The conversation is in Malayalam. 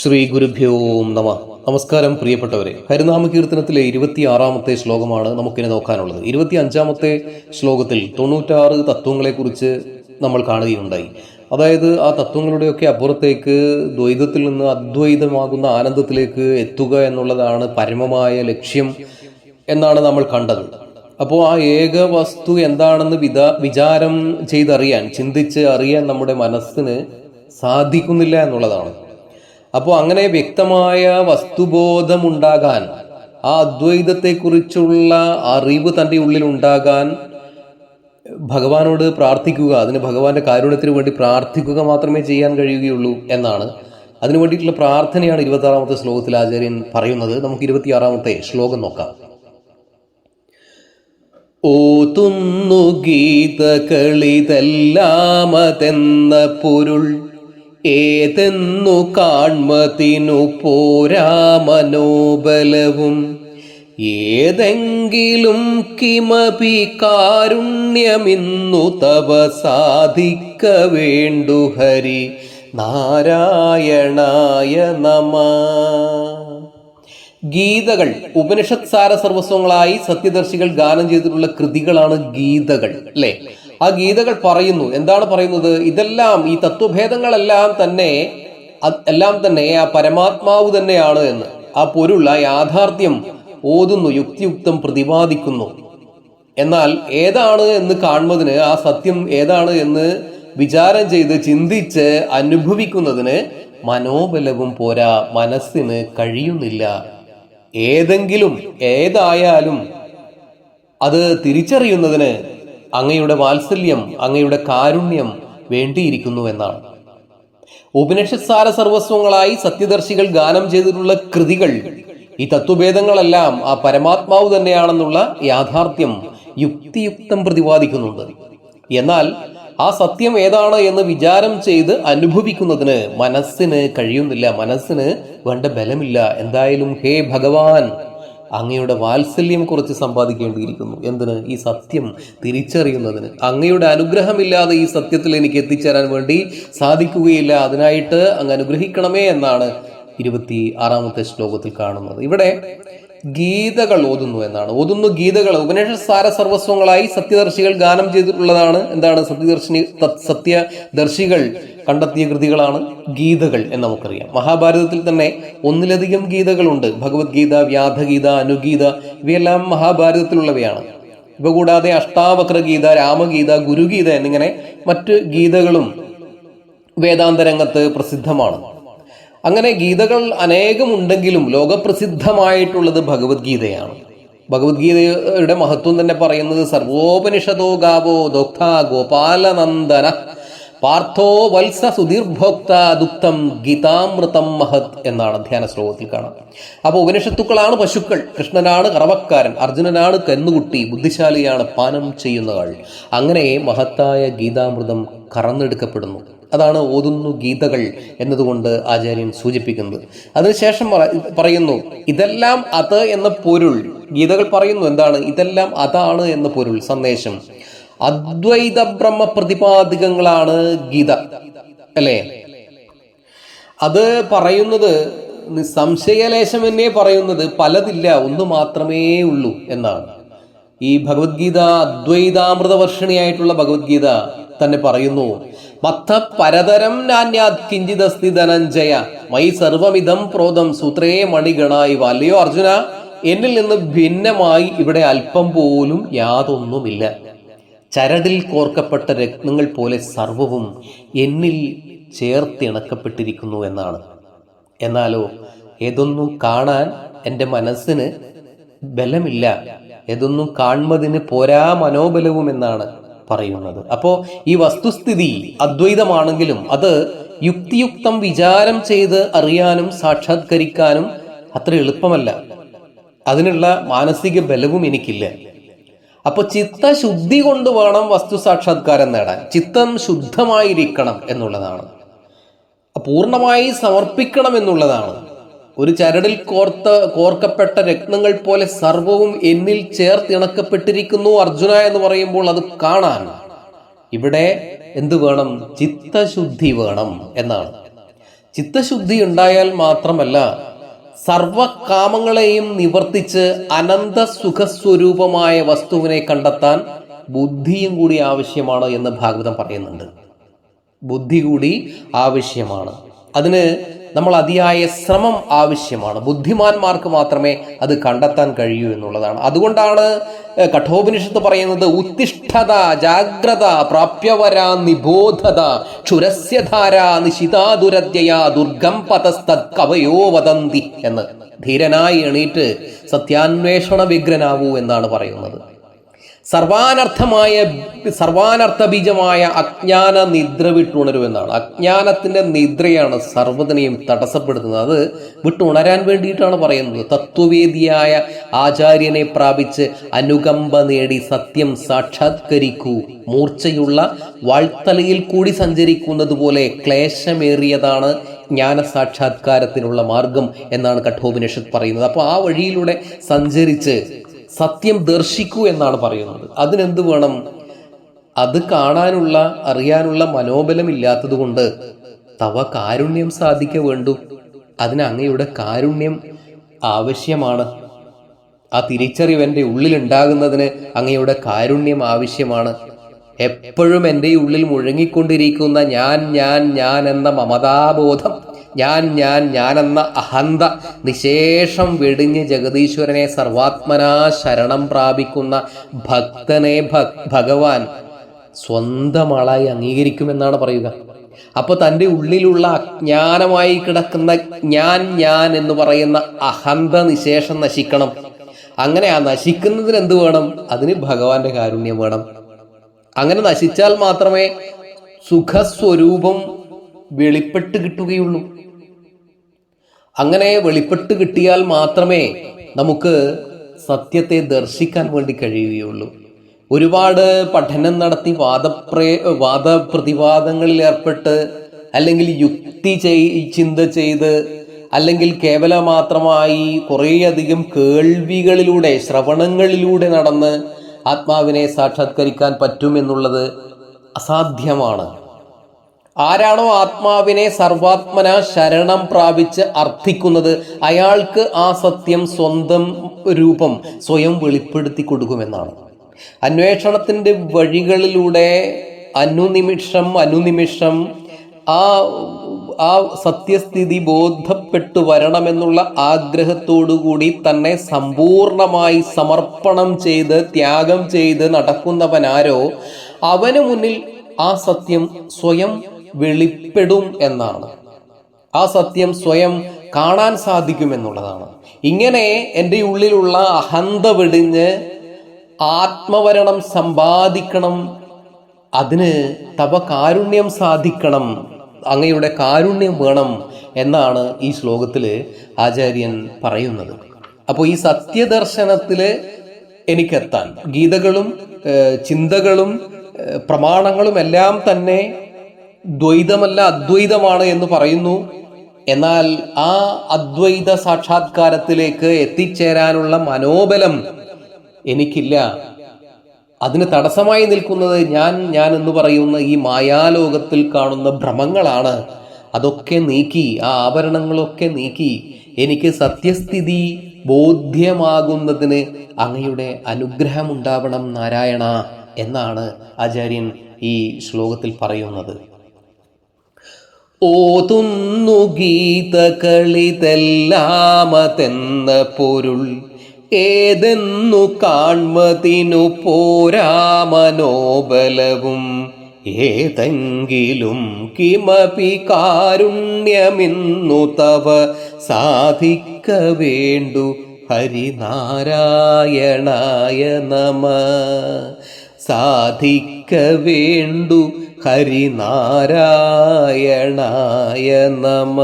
ശ്രീ ഗുരുഭ്യോം നമ. നമസ്കാരം പ്രിയപ്പെട്ടവരെ. ഹരിനാമ കീർത്തനത്തിലെ ഇരുപത്തിയാറാമത്തെ ശ്ലോകമാണ് നമുക്കിനി നോക്കാനുള്ളത്. ഇരുപത്തി അഞ്ചാമത്തെ ശ്ലോകത്തിൽ തൊണ്ണൂറ്റാറ് തത്വങ്ങളെക്കുറിച്ച് നമ്മൾ കാണുകയുണ്ടായി. അതായത് ആ തത്വങ്ങളുടെയൊക്കെ അപ്പുറത്തേക്ക് ദ്വൈതത്തിൽ നിന്ന് അദ്വൈതമാകുന്ന ആനന്ദത്തിലേക്ക് എത്തുക എന്നുള്ളതാണ് പരമമായ ലക്ഷ്യം എന്നാണ് നമ്മൾ കണ്ടത്. അപ്പോൾ ആ ഏക വസ്തു എന്താണെന്ന് വിത വിചാരം ചെയ്തറിയാൻ ചിന്തിച്ച് അറിയാൻ നമ്മുടെ മനസ്സിന് സാധിക്കുന്നില്ല എന്നുള്ളതാണ്. അപ്പോൾ അങ്ങനെ വ്യക്തമായ വസ്തുബോധമുണ്ടാകാൻ ആ അദ്വൈതത്തെക്കുറിച്ചുള്ള അറിവ് തന്റെ ഉള്ളിൽ ഉണ്ടാകാൻ ഭഗവാനോട് പ്രാർത്ഥിക്കുക അതിന് ഭഗവാന്റെ കാരുണ്യത്തിന് വേണ്ടി പ്രാർത്ഥിക്കുക മാത്രമേ ചെയ്യാൻ കഴിയുകയുള്ളൂ എന്നാണ്. അതിനു വേണ്ടിയിട്ടുള്ള പ്രാർത്ഥനയാണ് ഇരുപത്താറാമത്തെ ശ്ലോകത്തിൽ ആചാര്യൻ പറയുന്നത്. നമുക്ക് ഇരുപത്തിയാറാമത്തെ ശ്ലോകം നോക്കാം. ഓതുന്നു ഗീതകളിതെല്ലാമതെന്ന പൊരുൾ ഏതെന്നു കാൺമതിനു പോരാ മനോബലവും. ഏതെങ്കിലും കിമപി കാരുണ്യമിന്നു തവ സാധിക്ക വേണ്ടു ഹരി. നാരായണായ നമ. ഗീതകൾ ഉപനിഷത് സാര സർവസ്വങ്ങളായി സത്യദർശികൾ ഗാനം ചെയ്തിട്ടുള്ള കൃതികളാണ് ഗീതകൾ അല്ലെ? ആ ഗീതകൾ പറയുന്നു. എന്താണ് പറയുന്നത്? ഇതെല്ലാം ഈ തത്വഭേദങ്ങളെല്ലാം തന്നെ എല്ലാം തന്നെ ആ പരമാത്മാവ് തന്നെയാണ് എന്ന്. ആ പൊരുൾ ആ യാഥാർത്ഥ്യം ഓതുന്നു യുക്തിയുക്തം പ്രതിപാദിക്കുന്നു. എന്നാൽ ഏതാണ് എന്ന് കാണുന്നതിന് ആ സത്യം ഏതാണ് എന്ന് വിചാരം ചെയ്ത് ചിന്തിച്ച് അനുഭവിക്കുന്നതിന് മനോബലവും പോരാ മനസ്സിന് കഴിയുന്നില്ല. ഏതെങ്കിലും ഏതായാലും അത് തിരിച്ചറിയുന്നതിന് അങ്ങയുടെ വാത്സല്യം അങ്ങയുടെ കാരുണ്യം വേണ്ടിയിരിക്കുന്നു എന്നാണ്. ഉപനിഷത്സാര സർവസ്വങ്ങളായി സത്യദർശികൾ ഗാനം ചെയ്തിട്ടുള്ള കൃതികൾ ഈ തത്വഭേദങ്ങളെല്ലാം ആ പരമാത്മാവ് തന്നെയാണെന്നുള്ള യാഥാർത്ഥ്യം യുക്തിയുക്തം പ്രതിപാദിക്കുന്നുണ്ട്. എന്നാൽ ആ സത്യം ഏതാണ് എന്ന് വിചാരം ചെയ്ത് അനുഭവിക്കുന്നതിന് മനസ്സിന് കഴിയുന്നില്ല മനസ്സിന് വേണ്ട ബലമില്ല. എന്തായാലും ഹേ ഭഗവാൻ അങ്ങയുടെ വാത്സല്യം കുറച്ച് സമ്പാദിക്കേണ്ടിയിരിക്കുന്നു. എന്തിന്? ഈ സത്യം തിരിച്ചറിയുന്നതിന്. അങ്ങയുടെ അനുഗ്രഹമില്ലാതെ ഈ സത്യത്തിൽ എനിക്ക് എത്തിച്ചേരാൻ വേണ്ടി സാധിക്കുകയില്ല. അതിനായിട്ട് അങ്ങ് അനുഗ്രഹിക്കണമേ എന്നാണ് ഇരുപത്തി ആറാമത്തെ ശ്ലോകത്തിൽ കാണുന്നത്. ഇവിടെ ഗീതകൾ ഓതുന്നു എന്നാണ്. ഓതുന്നു ഗീതകൾ. ഉപനിഷ സാര സർവസ്വങ്ങളായി സത്യദർശികൾ ഗാനം ചെയ്തിട്ടുള്ളതാണ്. എന്താണ്? സത്യദർശിനി സത്യദർശികൾ കണ്ടെത്തിയ കൃതികളാണ് ഗീതകൾ എന്ന് നമുക്കറിയാം. മഹാഭാരതത്തിൽ തന്നെ ഒന്നിലധികം ഗീതകളുണ്ട്. ഭഗവത്ഗീത വ്യാധഗീത അനുഗീത ഇവയെല്ലാം മഹാഭാരതത്തിലുള്ളവയാണ്. ഇവ കൂടാതെ അഷ്ടാവക്ര ഗീത രാമഗീത ഗുരുഗീത എന്നിങ്ങനെ മറ്റ് ഗീതകളും വേദാന്ത രംഗത്ത് പ്രസിദ്ധമാണ്. അങ്ങനെ ഗീതകൾ അനേകമുണ്ടെങ്കിലും ലോകപ്രസിദ്ധമായിട്ടുള്ളത് ഭഗവത്ഗീതയാണ്. ഭഗവത്ഗീതയുടെ മഹത്വം തന്നെ പറയുന്നത് സർവോപനിഷതോ ഗാവോ ദോക്ത ഗോപാലനന്ദന പാർത്ഥോ വത്സ സുധീർഭോക്ത ദുക്തം ഗീതാമൃതം മഹത് എന്നാണ് ധ്യാന ശ്ലോകത്തിൽ കാണാം. അപ്പോൾ ഉപനിഷത്തുക്കളാണ് പശുക്കൾ കൃഷ്ണനാണ് കറവക്കാരൻ അർജുനനാണ് കന്നുകുട്ടി ബുദ്ധിശാലിയാണ് പാനം ചെയ്യുന്നയാൾ. അങ്ങനെ മഹത്തായ ഗീതാമൃതം കറന്നെടുക്കപ്പെടുന്നു. അതാണ് ഓതുന്നു ഗീതകൾ എന്നതുകൊണ്ട് ആചാര്യൻ സൂചിപ്പിക്കുന്നത്. അതിനുശേഷം പറയുന്നു ഇതെല്ലാം അത് എന്ന പൊരുൾ. ഗീതകൾ പറയുന്നു എന്താണ്? ഇതെല്ലാം അതാണ് എന്ന പൊരുൾ. സന്ദേശം. അദ്വൈത ബ്രഹ്മ പ്രതിപാദികങ്ങളാണ് ഗീത. അല്ലേ? അത് പറയുന്നത് സംശയലേശം എന്നേ പറയുന്നത് പലതില്ല ഒന്ന് മാത്രമേ ഉള്ളൂ എന്നാണ്. ഈ ഭഗവത്ഗീത അദ്വൈതാമൃത വർഷിണിയായിട്ടുള്ള ഭഗവത്ഗീത തന്നെ പറയുന്നു. മത്ത പരതരം നാന്യാത് കിഞ്ചിതസ്തി ധനഞ്ജയ മൈ സർവമിതം പ്രോതം സൂത്രേ മണിഗണായി അല്ലയോ അർജുന? എന്നിൽ നിന്ന് ഭിന്നമായി ഇവിടെ അല്പം പോലും യാതൊന്നുമില്ല. ചരടിൽ കോർക്കപ്പെട്ട രത്നങ്ങൾ പോലെ സർവവും എന്നിൽ ചേർത്തിണക്കപ്പെട്ടിരിക്കുന്നു എന്നാണ്. എന്നാലോ ഏതൊന്നും കാണാൻ എന്റെ മനസ്സിന് ബലമില്ല. ഏതൊന്നും കാൺമതിന് പോരാ മനോബലവും എന്നാണ് പറയുന്നത്. അപ്പോ ഈ വസ്തുസ്ഥിതി അദ്വൈതമാണെങ്കിലും അത് യുക്തിയുക്തം വിചാരം ചെയ്ത് അറിയാനും സാക്ഷാത്കരിക്കാനും അത്ര എളുപ്പമല്ല. അതിനുള്ള മാനസിക ബലവും എനിക്കില്ല. അപ്പൊ ചിത്തശുദ്ധി കൊണ്ട് വേണം വസ്തു സാക്ഷാത്കാരം നേടാൻ. ചിത്തം ശുദ്ധമായിരിക്കണം എന്നുള്ളതാണ്. പൂർണമായി സമർപ്പിക്കണം എന്നുള്ളതാണ്. ഒരു ചരടിൽ കോർത്ത കോർക്കപ്പെട്ട രത്നങ്ങൾ പോലെ സർവവും എന്നിൽ ചേർത്തിണക്കപ്പെട്ടിരിക്കുന്നു അർജുന എന്ന് പറയുമ്പോൾ അത് കാണാൻ. ഇവിടെ എന്ത് വേണം? ചിത്തശുദ്ധി വേണം എന്നാണ്. ചിത്തശുദ്ധി ഉണ്ടായാൽ മാത്രമല്ല സർവകാമങ്ങളെയും നിവർത്തിച്ച് അനന്ത സുഖസ്വരൂപമായ വസ്തുവിനെ കണ്ടെത്താൻ ബുദ്ധിയും കൂടി ആവശ്യമാണ് എന്ന് ഭാഗവതം പറയുന്നുണ്ട്. ബുദ്ധി കൂടി ആവശ്യമാണ്. അതിന് നമ്മൾ അതിയായ ശ്രമം ആവശ്യമാണ്. ബുദ്ധിമാന്മാർക്ക് മാത്രമേ അത് കണ്ടെത്താൻ കഴിയൂ എന്നുള്ളതാണ്. അതുകൊണ്ടാണ് കഠോപനിഷത്ത് പറയുന്നത് ഉത്തിഷ്ഠത ജാഗ്രത പ്രാപ്യവര നിബോധത ക്ഷുരസ്യധാര നിശിതാദുരത്യയ ദുർഗം പതസ്തത് കവയോ വദന്തി എന്ന് ധീരനായി എണീറ്റ് സത്യാന്വേഷണ വിഗ്രനാവൂ എന്നാണ് പറയുന്നത്. സർവാനർത്ഥമായ സർവാനർത്ഥ ബീജമായ അജ്ഞാന നിദ്ര വിട്ടുണരുമെന്നാണ്. അജ്ഞാനത്തിന്റെ നിദ്രയാണ് സർവതിനെയും തടസ്സപ്പെടുത്തുന്നത്. അത് വിട്ടുണരാൻ വേണ്ടിയിട്ടാണ് പറയുന്നത്. തത്വവേദിയായ ആചാര്യനെ പ്രാപിച്ച് അനുകമ്പ നേടി സത്യം സാക്ഷാത്കരിക്കൂ. മൂർച്ചയുള്ള വാൾത്തലയിൽ കൂടി സഞ്ചരിക്കുന്നത് പോലെ ക്ലേശമേറിയതാണ് ജ്ഞാന സാക്ഷാത്കാരത്തിനുള്ള മാർഗം എന്നാണ് കഠോപനിഷത്ത് പറയുന്നത്. അപ്പോൾ ആ വഴിയിലൂടെ സഞ്ചരിച്ച് സത്യം ദർശിക്കൂ എന്നാണ് പറയുന്നത്. അതിനെന്ത് വേണം? അത് കാണാനുള്ള അറിയാനുള്ള മനോബലം ഇല്ലാത്തതുകൊണ്ട് തവ കാരുണ്യം സാധിക്ക വേണ്ടു. അതിന് അങ്ങയുടെ കാരുണ്യം ആവശ്യമാണ്. ആ തിരിച്ചറിവ് എന്റെ ഉള്ളിലുണ്ടാകുന്നതിന് അങ്ങയുടെ കാരുണ്യം ആവശ്യമാണ്. എപ്പോഴും എന്റെ ഉള്ളിൽ മുഴങ്ങിക്കൊണ്ടിരിക്കുന്ന ഞാൻ ഞാൻ ഞാൻ എന്ന മമതാബോധം ഞാൻ ഞാൻ ഞാനെന്ന അഹന്ത നിശേഷം വെടിഞ്ഞ് ജഗദീശ്വരനെ സർവാത്മനാ ശരണം പ്രാപിക്കുന്ന ഭക്തനെ ഭക് ഭഗവാൻ സ്വന്തം ആളായി അംഗീകരിക്കുമെന്നാണ് പറയുക. അപ്പൊ തന്റെ ഉള്ളിലുള്ള അജ്ഞാനമായി കിടക്കുന്ന ഞാൻ ഞാൻ എന്ന് പറയുന്ന അഹന്ത നിശേഷം നശിക്കണം. അങ്ങനെ ആ നശിക്കുന്നതിന് എന്ത് വേണം? അതിന് ഭഗവാന്റെ കാരുണ്യം വേണം. അങ്ങനെ നശിച്ചാൽ മാത്രമേ സുഖസ്വരൂപം വെളിപ്പെട്ട് കിട്ടുകയുള്ളൂ. അങ്ങനെ വെളിപ്പെട്ട് കിട്ടിയാൽ മാത്രമേ നമുക്ക് സത്യത്തെ ദർശിക്കാൻ വേണ്ടി കഴിയുകയുള്ളൂ. ഒരുപാട് പഠനം നടത്തി വാദപ്രേ വാദപ്രതിവാദങ്ങളിൽ ഏർപ്പെട്ട് അല്ലെങ്കിൽ യുക്തി ചെയ് ചിന്ത ചെയ്ത് അല്ലെങ്കിൽ കേവല മാത്രമായി കുറേയധികം കേൾവികളിലൂടെ ശ്രവണങ്ങളിലൂടെ നടന്ന് ആത്മാവിനെ സാക്ഷാത്കരിക്കാൻ പറ്റുമെന്നുള്ളത് അസാധ്യമാണ്. ആരാണോ ആത്മാവിനെ സർവാത്മന ശരണം പ്രാപിച്ച് അർത്ഥിക്കുന്നത് അയാൾക്ക് ആ സത്യം സ്വന്തം രൂപം സ്വയം വെളിപ്പെടുത്തി കൊടുക്കുമെന്നാണ്. അന്വേഷണത്തിന്റെ വഴികളിലൂടെ അനുനിമിഷം അനുനിമിഷം ആ ആ സത്യസ്ഥിതി ബോധപ്പെട്ടു വരണമെന്നുള്ള ആഗ്രഹത്തോടുകൂടി തന്നെ സമ്പൂർണമായി സമർപ്പണം ചെയ്ത് ത്യാഗം ചെയ്ത് നടക്കുന്നവനാരോ അവന് മുന്നിൽ ആ സത്യം സ്വയം വെളിപ്പെടും എന്നാണ്. ആ സത്യം സ്വയം കാണാൻ സാധിക്കുമെന്നുള്ളതാണ് ഇങ്ങനെ എന്റെ ഉള്ളിലുള്ള അഹന്ത വെടിഞ്ഞ് ആത്മവരണം സമ്പാദിക്കണം അതിന് തപ കാരുണ്യം സാധിക്കണം അങ്ങയുടെ കാരുണ്യം വേണം എന്നാണ് ഈ ശ്ലോകത്തിൽ ആചാര്യൻ പറയുന്നത്. അപ്പോൾ ഈ സത്യദർശനത്തിൽ എനിക്കെത്താൻ ഗീതകളും ചിന്തകളും പ്രമാണങ്ങളും എല്ലാം തന്നെ ദ്വൈതമല്ല അദ്വൈതമാണ് എന്ന് പറയുന്നു. എന്നാൽ ആ അദ്വൈത സാക്ഷാത്കാരത്തിലേക്ക് എത്തിച്ചേരാനുള്ള മനോബലം എനിക്കില്ല. അതിന് തടസ്സമായി നിൽക്കുന്നത് ഞാൻ ഞാൻ എന്ന് പറയുന്ന ഈ മായാലോകത്തിൽ കാണുന്ന ഭ്രമങ്ങളാണ്. അതൊക്കെ നീക്കി ആ ആഭരണങ്ങളൊക്കെ നീക്കി എനിക്ക് സത്യസ്ഥിതി ബോധ്യമാകുന്നതിന് അങ്ങയുടെ അനുഗ്രഹമുണ്ടാവണം നാരായണ എന്നാണ് ആചാര്യൻ ഈ ശ്ലോകത്തിൽ പറയുന്നത്. ഓതുന്നു ഗീതകളിതെല്ലാമതെന്ന പൊരുൾ. ഏതെന്നു കാൺമതിനു പോരാമനോബലവും. ഏതെങ്കിലും കിമപി കാരുണ്യമിന്നു തവ സാധിക്ക വേണ്ടു. ഹരിനാരായണായ നമ. സാധിക്ക വേണ്ടു ഹരിനാരായണായ നമ.